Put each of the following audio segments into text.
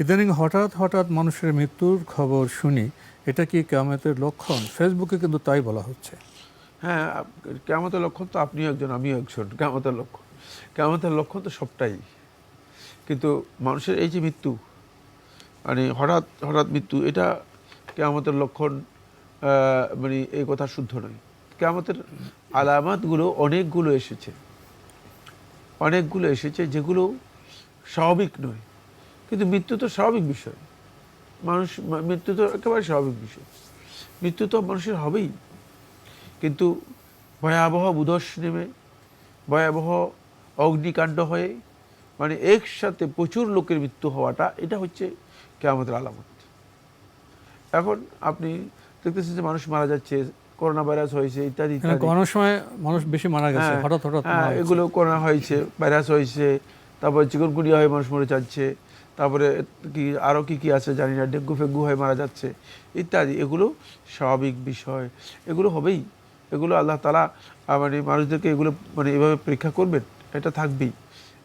ইদানিং হঠাৎ হঠাৎ মানুষের মৃত্যুর খবর শুনি, এটা কি কেয়ামতের লক্ষণ? ফেসবুকে কিন্তু তাই বলা হচ্ছে। হ্যাঁ কেমতের লক্ষণ তো আপনিও একজন, আমিও একজন। কেমতের লক্ষণ। কেমতের লক্ষণ তো সবটাই। কিন্তু মানুষের এই যে মৃত্যু মানে হঠাৎ হঠাৎ মৃত্যু, এটা কেমতের লক্ষণ মানে এই কথা শুদ্ধ নয়। কেমতের আলামাতগুলো অনেকগুলো এসেছে। অনেকগুলো এসেছে যেগুলো স্বাভাবিক নয়। কিন্তু মৃত্যু তো স্বাভাবিক বিষয়। মানুষ মৃত্যু তো একেবারে স্বাভাবিক বিষয়। মৃত্যু তো মানুষের হবেই। কিন্তু ভয়াবহ বুধস নেমে ভয়াবহ অগ্নিকাণ্ড হয়ে মানে একসাথে প্রচুর লোকের মৃত্যু হওয়াটা এটা হচ্ছে কেয়ামতের আলামত। এখন আপনি দেখতেছেন যে মানুষ মারা যাচ্ছে করোনা ভাইরাস হয়েছে ইত্যাদি অনেক সময় মানুষ বেশি মারা গেছে হ্যাঁ, হঠাৎ হঠাৎ হ্যাঁ, এগুলো করোনা হয়েছে ভাইরাস হয়েছে তারপর চিকনগুনিয়া হয়ে মানুষ মরে যাচ্ছে। তারপরে কি আরও কি কি আছে জানি না ডেঙ্গু ফেঙ্গু হয়ে মারা যাচ্ছে ইত্যাদি এগুলো স্বাভাবিক বিষয়। এগুলো হবেই। এগুলো আল্লাহ তালা মানে মানুষদেরকে এগুলো মানে এভাবে পরীক্ষা করবেন এটা থাকবেই।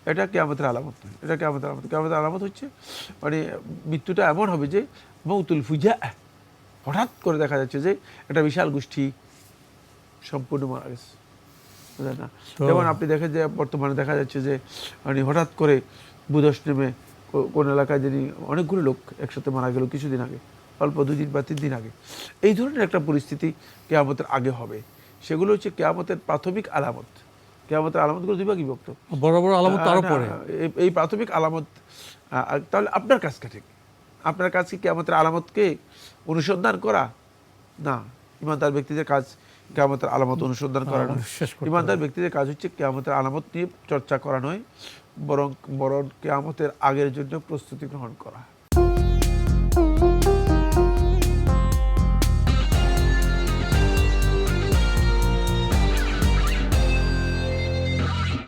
এটা কেয়ামতের আলামত নয়। এটা কেয়ামতের আলামত। কেয়ামতের আলামত হচ্ছে মানে মৃত্যুটা এমন হবে যে মৌতুল ফুজা হঠাৎ করে দেখা যাচ্ছে যে একটা বিশাল গোষ্ঠী সম্পূর্ণ মারা গেছে। বুঝলেন না? যেমন আপনি দেখেন যে বর্তমানে দেখা যাচ্ছে যে মানে হঠাৎ করে বুধস নেমে কোন এলাকায় যিনি অনেকগুলো লোক একসাথে মারা গেল কিছুদিন আগে অল্প দুদিন বা তিন দিন আগে। এই ধরনের একটা পরিস্থিতি কেয়ামতের আগে হবে। সেগুলো হচ্ছে কেয়ামতের প্রাথমিক আলামত। কেয়ামতের আলামতগুলো দুই ভাগে বিভক্ত। বড় বড় আলামত পরে এই- প্রাথমিক আলামত তাহলে আপনার কাজটা ঠিক? আপনার কাজ কি কেয়ামতের আলামতকে অনুসন্ধান করা? না। ইমানদার ব্যক্তিদের কাজ কেয়ামতের আলামত অনুসন্ধান করানো। ইমানদার ব্যক্তিদের কাজ হচ্ছে কেয়ামতের আলামত নিয়ে চর্চা করা নয় বরং বরং কেয়ামতের আগের জন্য প্রস্তুতি গ্রহণ করা।